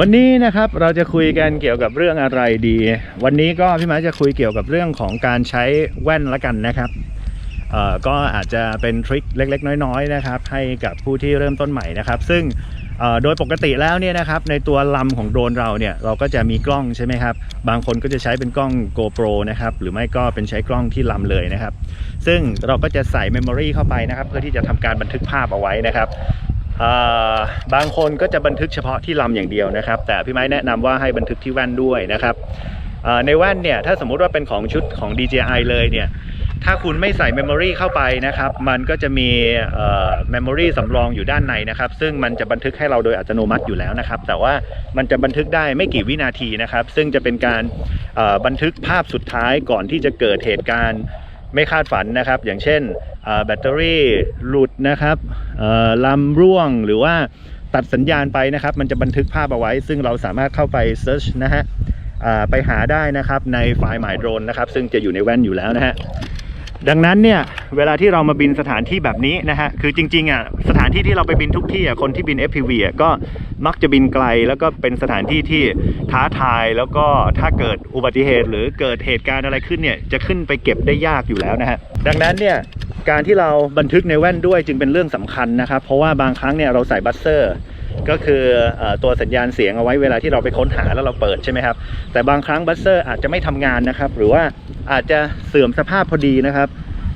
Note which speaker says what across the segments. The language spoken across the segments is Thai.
Speaker 1: วันนี้นะครับเราจะคุยกันเกี่ยวกับเรื่องอะไรดี วันนี้ก็พี่มาจะคุยเกี่ยวกับเรื่องของการใช้แว่นละกันนะครับเอ่อก็อาจจะเป็นทริคเล็ก ๆ น้อยๆนะครับให้กับผู้ที่เริ่มต้นใหม่นะครับ ซึ่งโดยปกติแล้วเนี่ยนะครับในตัวลำของโดรนเราเนี่ยเราก็จะมีกล้องใช่ไหมครับ บางคนก็จะใช้เป็นกล้อง GoPro นะครับหรือไม่ก็เป็นใช้กล้องที่ลำเลยนะครับ ซึ่งเราก็จะใส่ Memory เข้าไปนะครับ เพื่อที่จะทำการบันทึกภาพเอาไว้นะครับ บางคนก็จะบันทึกเฉพาะที่ลำอย่างเดียวนะครับ แต่พี่ไม้แนะนำว่าให้บันทึกที่แว่นด้วยนะครับในแว่นเนี่ยถ้าสมมุติว่าเป็นของชุดของ DJI เลยเนี่ยถ้าคุณไม่ใส่ Memory เข้าไปนะครับ มันก็จะมีเอ่อ Memory สำรองอยู่ด้านในนะครับ ซึ่งมันจะบันทึกให้เราโดยอัตโนมัติอยู่แล้วนะครับ แต่ว่ามันจะบันทึกได้ไม่กี่วินาทีนะครับ ซึ่งจะเป็นการบันทึกภาพสุดท้ายก่อนที่จะเกิดเหตุการณ์ ไม่คาดฝันนะครับ อย่างเช่นแบตเตอรี่หลุดนะครับลำร่วงหรือว่าตัดสัญญาณไปนะครับ มันจะบันทึกภาพเอาไว้ ซึ่งเราสามารถเข้าไป Search นะฮะไปหาได้นะครับในไฟล์หมายโดรนนะครับซึ่งจะอยู่ในแว่นอยู่แล้วนะฮะดังนั้นเนี่ยเวลาที่เรามาบินสถานที่แบบนี้นะฮะคือจริงๆอะส ที่ที่เราไปบินทุกที่อะคนที่บิน FPV อะก็มักจะบินไกล แล้วก็เป็นสถานที่ที่ท้าทายแล้วก็ถ้าเกิดอุบัติเหตุ หรือเกิดเหตุการณ์อะไรขึ้นเนี่ยจะขึ้นไปเก็บได้ยากอยู่แล้วนะฮะดังนั้นเนี่ยการที่เราบันทึกในแว่นด้วยจึงเป็นเรื่องสำคัญนะครับ เพราะว่าบางครั้งเนี่ยเราใส่บัสเซอร์ก็คือเอ่อตัวสัญญาณเสียงเอาไว้เวลาที่เราไปค้นหาแล้วเราเปิดใช่ไหมครับ แต่บางครั้งบัสเซอร์อาจจะไม่ทำงานนะครับ หรือว่าอาจจะเสื่อมสภาพพอดีนะครับ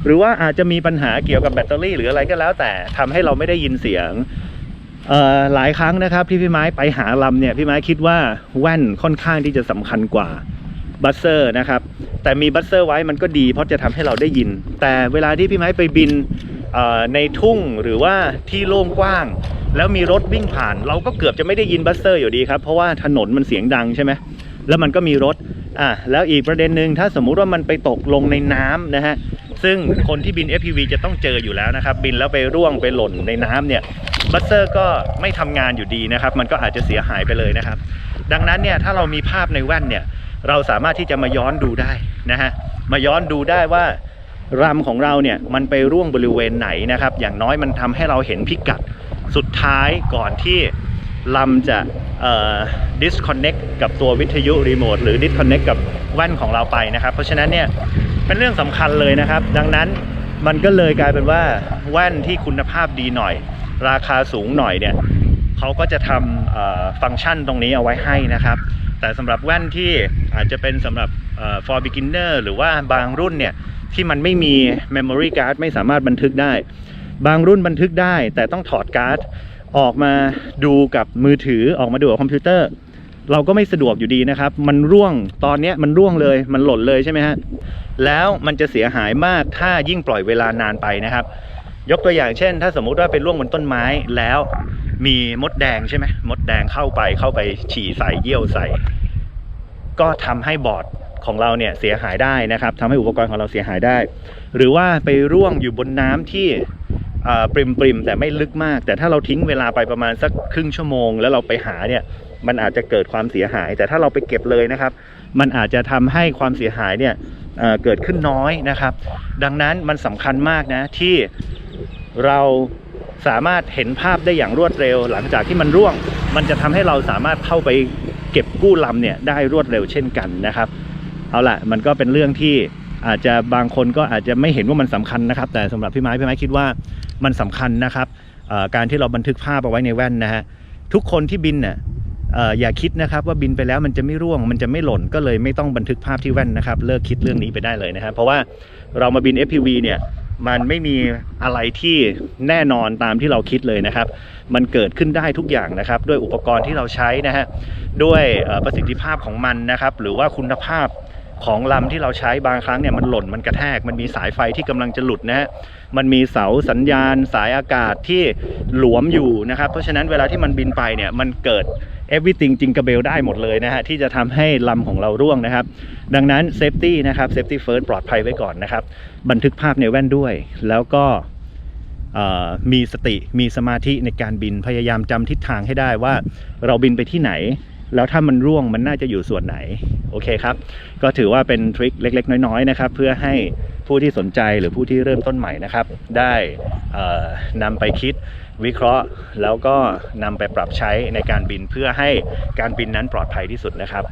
Speaker 1: หรือว่าอาจจะมีปัญหาเกี่ยวกับแบตเตอรี่หรืออะไรก็แล้วแต่ทำให้เราไม่ได้ยินเสียงหลายครั้งนะครับที่พี่ไม้ไปหาลำเนี่ยพี่ไม้คิดว่าแว่นค่อนข้างที่จะสำคัญกว่าบัสเซอร์นะครับแต่มีบัสเซอร์ไว้มันก็ดีเพราะจะทำให้เราได้ยิน แต่เวลาที่พี่ไม้ไปบินในทุ่งหรือว่าที่โล่งกว้าง แล้วมีรถวิ่งผ่าน เราก็เกือบจะไม่ได้ยินบัสเซอร์อยู่ดีครับเพราะว่าถนนมันเสียงดังใช่ไหม แล้วมันก็มีรถอะแล้วอีกประเด็นหนึ่งถ้าสมมุติว่ามันไปตกลงในน้ำนะฮะซึ่งคนที่บิน FPV จะต้องเจออยู่แล้วนะครับ บินแล้วไปร่วงไปหล่นในน้ำเนี่ยบัสเซอร์ก็ไม่ทำงานอยู่ดีนะครับ มันก็อาจจะเสียหายไปเลยนะครับ ดังนั้นเนี่ยถ้าเรามีภาพในแว่นเนี่ยเราสามารถที่จะมาย้อนดูได้นะฮะมาย้อนดูได้ว่ารำของเราเนี่ยมันไปร่วงบริเวณไหนนะครับ อย่างน้อยมันทำให้เราเห็นพิกัดสุดท้ายก่อนที่ ลำจะ disconnect กับตัววิทยุรีโมทหรือ disconnect กับแว่นของเราไปนะครับ เพราะฉะนั้นเนี่ยเป็นเรื่องสำคัญเลยนะครับ ดังนั้นมันก็เลยกลายเป็นว่าแว่นที่คุณภาพดีหน่อย ราคาสูงหน่อยเนี่ยเขาก็จะทำฟังก์ชันตรงนี้เอาไว้ให้นะครับ แต่สำหรับแว่นที่อาจจะเป็นสำหรับ for beginner หรือว่าบางรุ่นเนี่ยที่มันไม่มี memory card ไม่สามารถบันทึกได้ บางรุ่นบันทึกได้ แต่ต้องถอดการ์ด ออกมาดูกับมือถือออกมาดูกับคอมพิวเตอร์ เราก็ไม่สะดวกอยู่ดีนะครับ มันร่วงตอนนี้มันร่วงเลยมันหล่นเลยใช่ไหมฮะแล้วมันจะเสียหายมากถ้ายิ่งปล่อยเวลานานไปนะครับ ยกตัวอย่างเช่น ถ้าสมมุติว่าเป็นร่วงบนต้นไม้แล้วมีมดแดงใช่ไหมมดแดงเข้าไปเข้าไปฉี่ใส่เยี่ยวใส่ ก็ทำให้บอร์ดของเราเนี่ยเสียหายได้นะครับทำให้อุปกรณ์ของเราเสียหายได้ หรือว่าไปร่วงอยู่บนน้ำที่ ปริมปริมแต่ไม่ลึกมาก แต่ถ้าเราทิ้งเวลาไปประมาณสักครึ่งชั่วโมง แล้วเราไปหาเนี่ยมันอาจจะเกิดความเสียหาย แต่ถ้าเราไปเก็บเลยนะครับ มันอาจจะทำให้ความเสียหายเนี่ยเเกิดขึ้นน้อยนะครับ ดังนั้นมันสำคัญมากนะที่เราสามารถเห็นภาพได้อย่างรวดเร็ว หลังจากที่มันร่วง มันจะทำให้เราสามารถเข้าไปเก็บกู้ลำเนี่ยได้รวดเร็วเช่นกันนะครับ เอาละมันก็เป็นเรื่องที่อาจจะบางคนก็อาจจะไม่เห็นว่ามันสำคัญนะครับ แต่สำหรับพี่ไม้พี่ไม้คิดว่า มันสำคัญนะครับการที่เราบันทึกภาพเอาไว้ในแว่นนะฮะทุกคนที่บินน่ะเอ่ออย่าคิดนะครับว่าบินไปแล้วมันจะไม่ร่วง มันจะไม่หล่นก็เลยไม่ต้องบันทึกภาพที่แว่นนะครับ เลิกคิดเรื่องนี้ไปได้เลยนะครับเพราะว่าเรามาบิน FPV เนี่ยมันไม่มีอะไรที่แน่นอนตามที่เราคิดเลยนะครับ มันเกิดขึ้นได้ทุกอย่างนะครับ ด้วยอุปกรณ์ที่เราใช้นะฮะด้วยประสิทธิภาพของมันนะครับ หรือว่าคุณภาพ ของลำที่เราใช้บางครั้งเนี่ยมันหล่นมันกระแทก มันมีสายไฟที่กำลังจะหลุดนะฮะมันมีเสาสัญญาณ สายอากาศที่หลวมอยู่นะครับ เพราะฉะนั้นเวลาที่มันบินไปเนี่ยมันเกิด everything จิงกระเบลได้หมดเลยนะฮะที่จะทำให้ลำของเราร่วงนะครับ ดังนั้น safety นะครับ safety first ปลอดภัยไว้ก่อนนะครับ บันทึกภาพในแว่นด้วย แล้วก็มีสติมีสมาธิในการบินพยายามจำทิศทางให้ได้ว่า เราบินไปที่ไหน แล้วถ้ามันร่วงมันน่าจะอยู่ส่วนไหนโอเคครับ ก็ถือว่าเป็นทริคเล็ก ๆ น้อยๆนะครับเพื่อให้ผู้ที่สนใจหรือผู้ที่เริ่มต้นใหม่นะครับ ได้นำไปคิดวิเคราะห์ แล้วก็นำไปปรับใช้ในการบินเพื่อให้การบินนั้นปลอดภัยที่สุดนะครับ